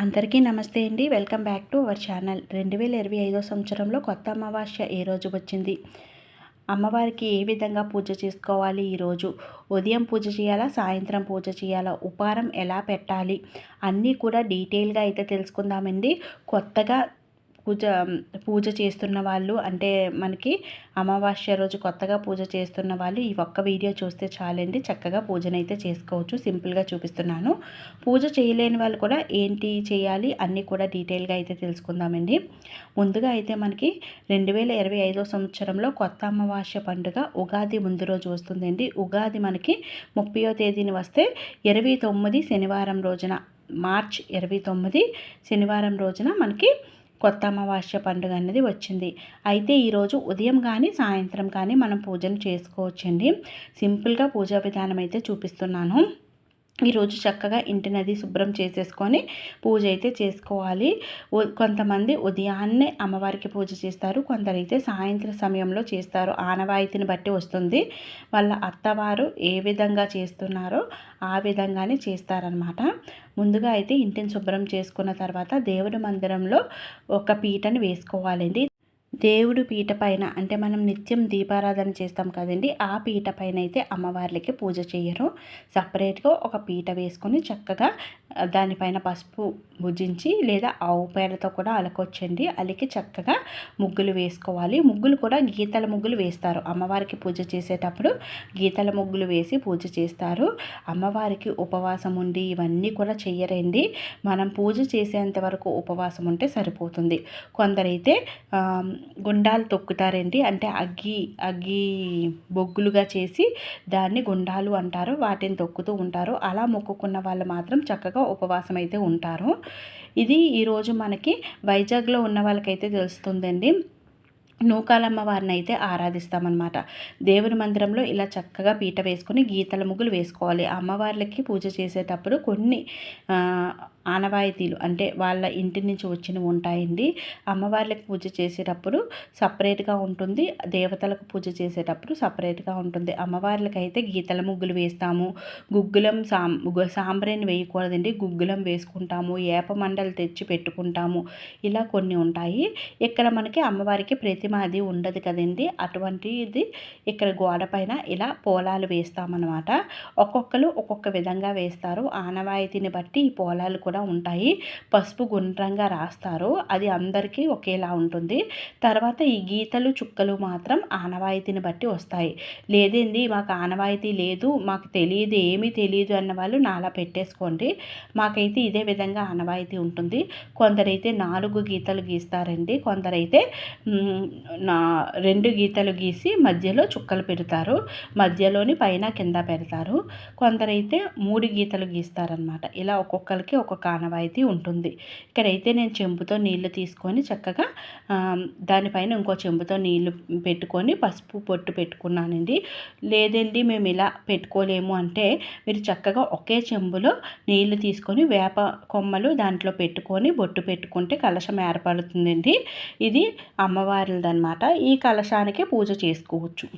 అందరికీ నమస్తే అండి. Welcome back to our channel. రెండు వేల ఇరవై ఐదో సంవత్సరంలో కొత్త అమావాస్య ఏ రోజు వచ్చింది? అమ్మవారికి ఏ విధంగా పూజ చేసుకోవాలి ఈరోజు? ఉదయం పూజ చేయాలా? సాయంత్రం పూజ చేయాలా? ఉపారం ఎలా పెట్టాలి? అన్నీ కూడా డీటెయిల్గా అయితే తెలుసుకుందామండి. కొత్తగా పూజ పూజ చేస్తున్న వాళ్ళు అంటే మనకి అమావాస్య రోజు కొత్తగా పూజ చేస్తున్న వాళ్ళు ఈ ఒక్క వీడియో చూస్తే చాలండి. చక్కగా పూజనైతే చేసుకోవచ్చు. సింపుల్గా చూపిస్తున్నాను. పూజ చేయలేని వాళ్ళు కూడా ఏంటి చేయాలి అన్నీ కూడా డీటెయిల్గా అయితే తెలుసుకుందామండి. ముందుగా అయితే మనకి రెండు వేల ఇరవై ఐదో సంవత్సరంలో కొత్త అమావాస్య పండుగ ఉగాది ముందు రోజు వస్తుందండి. ఉగాది మనకి ముప్పయో తేదీని వస్తే ఇరవై తొమ్మిది శనివారం రోజున మార్చ్ ఇరవై తొమ్మిది శనివారం రోజున మనకి కొత్త అమావాస్య పండుగ అనేది వచ్చింది. అయితే ఈరోజు ఉదయం కానీ సాయంత్రం కానీ మనం పూజను చేసుకోవచ్చండి. సింపుల్గా పూజా విధానం అయితే చూపిస్తున్నాను. ఈరోజు చక్కగా ఇంటినది శుభ్రం చేసేసుకొని పూజ అయితే చేసుకోవాలి. కొంతమంది ఉదయాన్నే అమ్మవారికి పూజ చేస్తారు. కొందరైతే సాయంత్రం సమయంలో చేస్తారు. ఆనవాయితీని బట్టి వస్తుంది. వాళ్ళ అత్తవారు ఏ విధంగా చేస్తున్నారో ఆ విధంగానే చేస్తారనమాట ముందుగా అయితే ఇంటిని శుభ్రం చేసుకున్న తర్వాత దేవుడి మందిరంలో ఒక పీటను వేసుకోవాలండి. దేవుడు పీట పైన అంటే మనం నిత్యం దీపారాధన చేస్తాం కదండి ఆ పీట పైన అయితే అమ్మవార్లకి పూజ చేయరు. సపరేట్గా ఒక పీట వేసుకొని చక్కగా దానిపైన పసుపు భుజించి లేదా ఆవు పేడతో కూడా అలకొచ్చండి. అలికి చక్కగా ముగ్గులు వేసుకోవాలి. ముగ్గులు కూడా గీతల ముగ్గులు వేస్తారు. అమ్మవారికి పూజ చేసేటప్పుడు గీతల ముగ్గులు వేసి పూజ చేస్తారు. అమ్మవారికి ఉపవాసం ఉండి ఇవన్నీ కూడా చెయ్యరండి. మనం పూజ చేసేంత వరకు ఉపవాసం ఉంటే సరిపోతుంది. కొందరైతే గుండాలు తొక్కుతారండి అంటే అగ్గి అగ్గి బొగ్గులుగా చేసి దాన్ని గుండాలు అంటారు వాటిని తొక్కుతూ ఉంటారు. అలా మొక్కుకున్న వాళ్ళు మాత్రం చక్కగా ఉపవాసం అయితే ఉంటారు. ఇది ఈరోజు మనకి వైజాగ్లో ఉన్న వాళ్ళకైతే తెలుస్తుందండి. నూకాలమ్మ వారిని అయితే ఆరాధిస్తామన్నమాట. దేవుని మందిరంలో ఇలా చక్కగా పీట వేసుకొని గీతల ముగ్గులు వేసుకోవాలి. అమ్మవార్లకి పూజ చేసేటప్పుడు కొన్ని ఆనవాయితీలు అంటే వాళ్ళ ఇంటి నుంచి వచ్చినవి ఉంటాయండి. అమ్మవార్లకు పూజ చేసేటప్పుడు సపరేట్గా ఉంటుంది. దేవతలకు పూజ చేసేటప్పుడు సపరేట్గా ఉంటుంది. అమ్మవార్లకి అయితే గీతల ముగ్గులు వేస్తాము. గుగ్గులం సాం సాంబ్రేని వేయకూడదండి. గుగ్గులం వేసుకుంటాము. ఏప మండలు తెచ్చి పెట్టుకుంటాము. ఇలా కొన్ని ఉంటాయి. ఇక్కడ మనకి అమ్మవారికి ప్రతిమ అది ఉండదు కదండి. అటువంటిది ఇక్కడ గోడ పైన ఇలా పోలాలు వేస్తామన్నమాట. ఒక్కొక్కరు ఒక్కొక్క విధంగా వేస్తారు. ఆనవాయితీని బట్టి ఈ పోలాలు కూడా కూడా ఉంటాయి. పసుపు గుండ్రంగా రాస్తారు. అది అందరికీ ఒకేలా ఉంటుంది. తర్వాత ఈ గీతలు చుక్కలు మాత్రం ఆనవాయితీని బట్టి వస్తాయి. లేదండి మాకు ఆనవాయితీ లేదు మాకు తెలియదు ఏమీ తెలియదు అన్న వాళ్ళు నాలా పెట్టేసుకోండి. మాకైతే ఇదే విధంగా ఆనవాయితీ ఉంటుంది. కొందరైతే నాలుగు గీతలు గీస్తారండి. కొందరైతే నా రెండు గీతలు గీసి మధ్యలో చుక్కలు పెడతారు. మధ్యలోని పైన కింద పెడతారు. కొందరైతే మూడు గీతలు గీస్తారనమాట ఇలా ఒక్కొక్కరికి ఒక్కొక్క ఆనవాయితీ ఉంటుంది. ఇక్కడైతే నేను చెంబుతో నీళ్ళు తీసుకొని చక్కగా దానిపైన ఇంకో చెంబుతో నీళ్ళు పెట్టుకొని పసుపు పొట్టు పెట్టుకున్నానండి. లేదండి మేము ఇలా పెట్టుకోలేము అంటే మీరు చక్కగా ఒకే చెంబులో నీళ్ళు తీసుకొని వేప కొమ్మలు దాంట్లో పెట్టుకొని బొట్టు పెట్టుకుంటే కలశం ఏర్పడుతుందండి. ఇది అమ్మవారిదనమాట ఈ కలశానికి పూజ చేసుకోవచ్చు.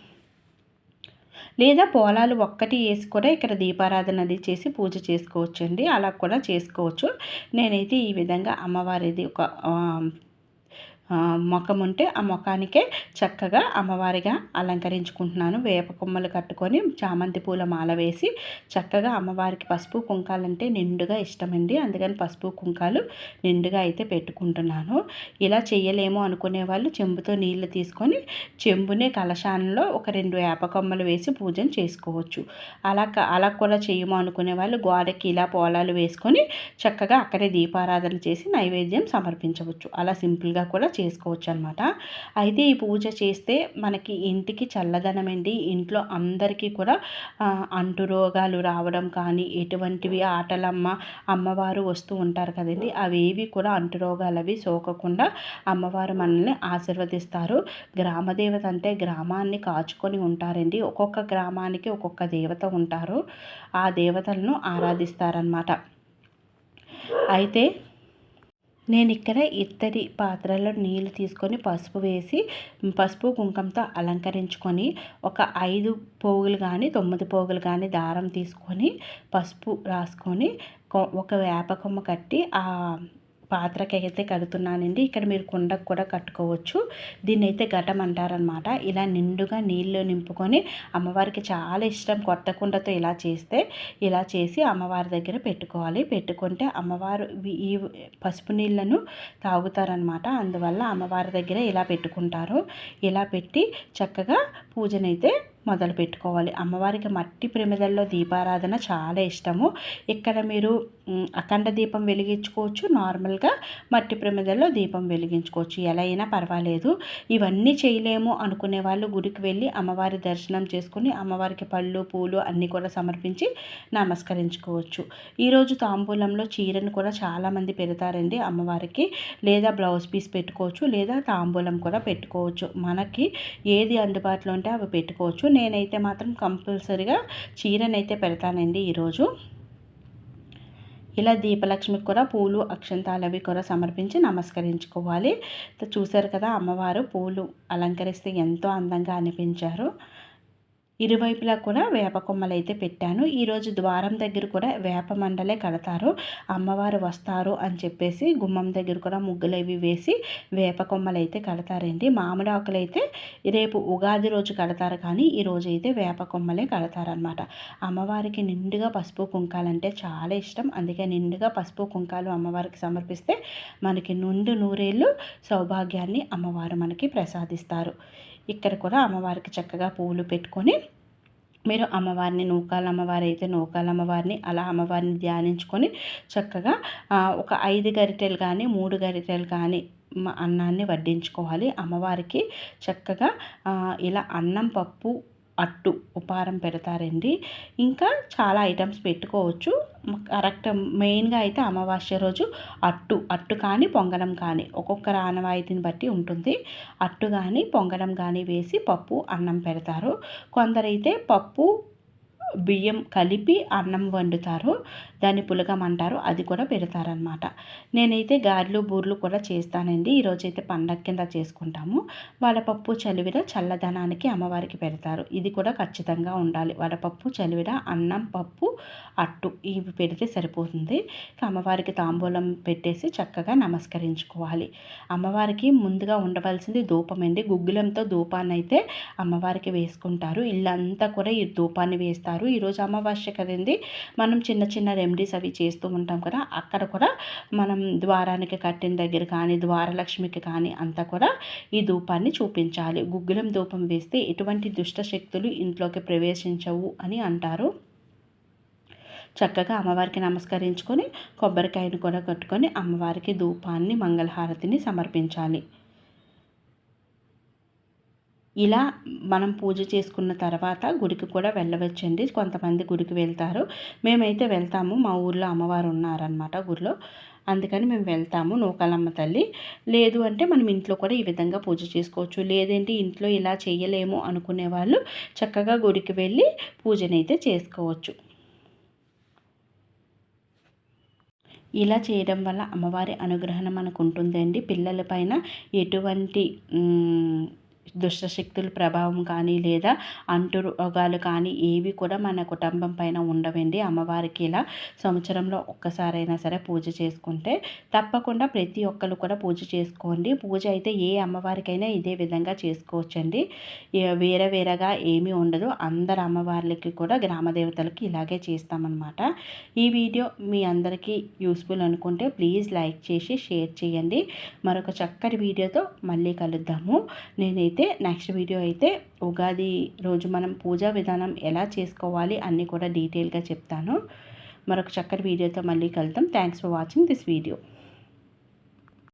లేదా పోలాలు ఒక్కటి వేసి కూడా ఇక్కడ దీపారాధన అది చేసి పూజ చేసుకోవచ్చు అండి అలా కూడా చేసుకోవచ్చు. నేనైతే ఈ విధంగా అమ్మవారిది ఒక ముఖం ఉంటే ఆ ముఖానికే చక్కగా అమ్మవారిగా అలంకరించుకుంటున్నాను. వేప కొమ్మలు కట్టుకొని చామంతి పూల మాల వేసి చక్కగా అమ్మవారికి పసుపు కుంకాలంటే నిండుగా ఇష్టమండి. అందుకని పసుపు కుంకాలు నిండుగా అయితే పెట్టుకుంటున్నాను. ఇలా చేయలేము అనుకునే వాళ్ళు చెంబుతో నీళ్ళు తీసుకొని చెంబునే కలశానంలో ఒక రెండు వేప కొమ్మలు వేసి పూజను చేసుకోవచ్చు. అలా అలా కూడా చేయము అనుకునే వాళ్ళు గోడకి ఇలా పోలాలు వేసుకొని చక్కగా అక్కడే దీపారాధన చేసి నైవేద్యం సమర్పించవచ్చు. అలా సింపుల్గా కూడా చేసుకోవచ్చు అనమాట అయితే ఈ పూజ చేస్తే మనకి ఇంటికి చల్లదనం అండి ఇంట్లో అందరికీ కూడా అంటు రోగాలు రావడం కానీ ఎటువంటివి ఆటలమ్మ అమ్మవారు వస్తూ ఉంటారు కదండి. అవేవి కూడా అంటు రోగాలు అవి సోకకుండా అమ్మవారు మనల్ని ఆశీర్వదిస్తారు. గ్రామదేవత అంటే గ్రామాన్ని కాచుకొని ఉంటారండి. ఒక్కొక్క గ్రామానికి ఒక్కొక్క దేవత ఉంటారు. ఆ దేవతలను ఆరాధిస్తారనమాట. అయితే నేను ఇక్కడ ఇత్తడి పాత్రలో నీళ్ళు తీసుకొని పసుపు వేసి పసుపు కుంకంతో అలంకరించుకొని ఒక ఐదు పోగులు కానీ తొమ్మిది పోగులు కానీ దారం తీసుకొని పసుపు రాసుకొని ఒక వేప కొమ్మ కట్టి ఆ పాత్రకి అయితే కడుతున్నానండి. ఇక్కడ మీరు కుండకు కూడా కట్టుకోవచ్చు. దీన్ని అయితే ఘటం అంటారనమాట ఇలా నిండుగా నీళ్ళు నింపుకొని అమ్మవారికి చాలా ఇష్టం కొత్త కుండతో ఇలా చేస్తే ఇలా చేసి అమ్మవారి దగ్గర పెట్టుకోవాలి. పెట్టుకుంటే అమ్మవారు ఈ పసుపు నీళ్ళను తాగుతారనమాట. అందువల్ల అమ్మవారి దగ్గర ఇలా పెట్టుకుంటారు. ఇలా పెట్టి చక్కగా పూజనైతే మొదలు పెట్టుకోవాలి. అమ్మవారికి మట్టి ప్రమిదల్లో దీపారాధన చాలా ఇష్టము. ఇక్కడ మీరు అఖండ దీపం వెలిగించుకోవచ్చు. నార్మల్గా మట్టి ప్రమిదల్లో దీపం వెలిగించుకోవచ్చు. ఎలా అయినా పర్వాలేదు. ఇవన్నీ చేయలేము అనుకునే వాళ్ళు గుడికి వెళ్ళి అమ్మవారి దర్శనం చేసుకుని అమ్మవారికి పళ్ళు పూలు అన్నీ కూడా సమర్పించి నమస్కరించుకోవచ్చు. ఈరోజు తాంబూలంలో చీరను కూడా చాలామంది పెడతారండి అమ్మవారికి. లేదా బ్లౌజ్ పీస్ పెట్టుకోవచ్చు. లేదా తాంబూలం కూడా పెట్టుకోవచ్చు. మనకి ఏది అందుబాటులో ఉంటే అవి పెట్టుకోవచ్చు. నేనైతే మాత్రం కంపల్సరిగా చీరనైతే పెడతానండి ఈరోజు. ఇలా దీపలక్ష్మికి కూడా పూలు అక్షంతాలు అవి కూడా సమర్పించి నమస్కరించుకోవాలి. చూశారు కదా అమ్మవారు పూలు అలంకరిస్తే ఎంతో అందంగా అనిపించారు. ఇరువైపులా కూడా వేప కొమ్మలు అయితే పెట్టాను ఈరోజు ద్వారం దగ్గర కూడా వేప మండలే కడతారు. అమ్మవారు వస్తారు అని చెప్పేసి గుమ్మం దగ్గర కూడా ముగ్గులు అవి వేసి వేప కొమ్మలు అయితే కడతారండి. మామిడి ఆకులు అయితే రేపు ఉగాది రోజు కడతారు కానీ ఈరోజు అయితే వేప కొమ్మలే కడతారనమాట అమ్మవారికి నిండుగా పసుపు కుంకాలంటే చాలా ఇష్టం. అందుకే నిండుగా పసుపు కుంకాలు అమ్మవారికి సమర్పిస్తే మనకి నుండు నూరేళ్ళు సౌభాగ్యాన్ని అమ్మవారు మనకి ప్రసాదిస్తారు. ఇక్కడ కూడా అమ్మవారికి చక్కగా పువ్వులు పెట్టుకొని మీరు అమ్మవారిని నూకాల అమ్మవారి అయితే నూకాల అమ్మవారిని అలా అమ్మవారిని ధ్యానించుకొని చక్కగా ఒక ఐదు గరిటెలు కానీ మూడు గరిటెలు కానీ అన్నాన్ని వడ్డించుకోవాలి. అమ్మవారికి చక్కగా ఇలా అన్నం పప్పు అట్టు ఉపారం పెడతారండి. ఇంకా చాలా ఐటమ్స్ పెట్టుకోవచ్చు. కరెక్ట్ మెయిన్గా అయితే అమావాస్య రోజు అట్టు అట్టు కానీ పొంగడం కానీ ఒక్కొక్కరు ఆనవాయితీని బట్టి ఉంటుంది. అట్టు కానీ పొంగడం కానీ వేసి పప్పు అన్నం పెడతారు. కొందరైతే పప్పు బియ్యం కలిపి అన్నం వండుతారు. దాన్ని పులగం అంటారు అది కూడా పెడతారనమాట నేనైతే గారెలు బూర్లు కూడా చేస్తానండి. ఈరోజైతే పండగ కింద చేసుకుంటాము. వడపప్పు చలివిడ చల్లదనానికి అమ్మవారికి పెడతారు. ఇది కూడా ఖచ్చితంగా ఉండాలి. వడపప్పు చలివిడ అన్నం పప్పు అట్టు ఇవి పెడితే సరిపోతుంది. అమ్మవారికి తాంబూలం పెట్టేసి చక్కగా నమస్కరించుకోవాలి. అమ్మవారికి ముందుగా ఉండవలసింది ధూపం అండి. గుగ్గులంతో ధూపాన్ని అయితే అమ్మవారికి వేసుకుంటారు. ఇల్లంతా కూడా ఈ ధూపాన్ని వేస్తారు. ఈరోజు అమావాస్య కదండి. మనం చిన్న చిన్న రెమెడీస్ అవి చేస్తూ ఉంటాం కదా అక్కడ కూడా మనం ద్వారానికి కట్టిన దగ్గర కానీ ద్వారలక్ష్మికి కానీ అంతా కూడా ఈ ధూపాన్ని చూపించాలి. గుగ్గులం ధూపం వేస్తే ఎటువంటి దుష్ట శక్తులు ఇంట్లోకి ప్రవేశించవు అని అంటారు. చక్కగా అమ్మవారికి నమస్కరించుకొని కొబ్బరికాయను కూడా కట్టుకొని అమ్మవారికి ధూపాన్ని మంగళహారతిని సమర్పించాలి. ఇలా మనం పూజ చేసుకున్న తర్వాత గుడికి కూడా వెళ్ళవచ్చండి. కొంతమంది గుడికి వెళ్తారు. మేమైతే వెళ్తాము. మా ఊర్లో అమ్మవారు ఉన్నారనమాట గుడిలో. అందుకని మేము వెళ్తాము నూకాలమ్మ తల్లి. లేదు అంటే మనం ఇంట్లో కూడా ఈ విధంగా పూజ చేసుకోవచ్చు. లేదంటే ఇంట్లో ఇలా చేయలేము అనుకునే వాళ్ళు చక్కగా గుడికి వెళ్ళి పూజనైతే చేసుకోవచ్చు. ఇలా చేయడం వల్ల అమ్మవారి అనుగ్రహం మనకు ఉంటుందండి. పిల్లల పైన ఎటువంటి దుష్టశక్తుల ప్రభావం కానీ లేదా అంటు రోగాలు కానీ ఏవి కూడా మన కుటుంబం పైన ఉండవండి. అమ్మవారికి ఇలా సంవత్సరంలో ఒక్కసారైనా సరే పూజ చేసుకుంటే తప్పకుండా ప్రతి ఒక్కరు కూడా పూజ చేసుకోండి. పూజ అయితే ఏ అమ్మవారికైనా ఇదే విధంగా చేసుకోవచ్చండి. వేరే వేరేగా ఏమీ ఉండదు. అందరు అమ్మవార్లకి కూడా గ్రామ దేవతలకి ఇలాగే చేస్తామన్నమాట. ఈ వీడియో మీ అందరికీ యూస్ఫుల్ అనుకుంటే ప్లీజ్ లైక్ చేసి షేర్ చేయండి. మరొక చక్కటి వీడియోతో మళ్ళీ కలుద్దాము. నేనైతే అయితే నెక్స్ట్ వీడియో అయితే ఉగాది రోజు మనం పూజా విధానం ఎలా చేసుకోవాలి అన్నీ కూడా డీటెయిల్గా చెప్తాను. మరొక చక్కటి వీడియోతో మళ్ళీ కలుద్దాం. Thanks for watching this video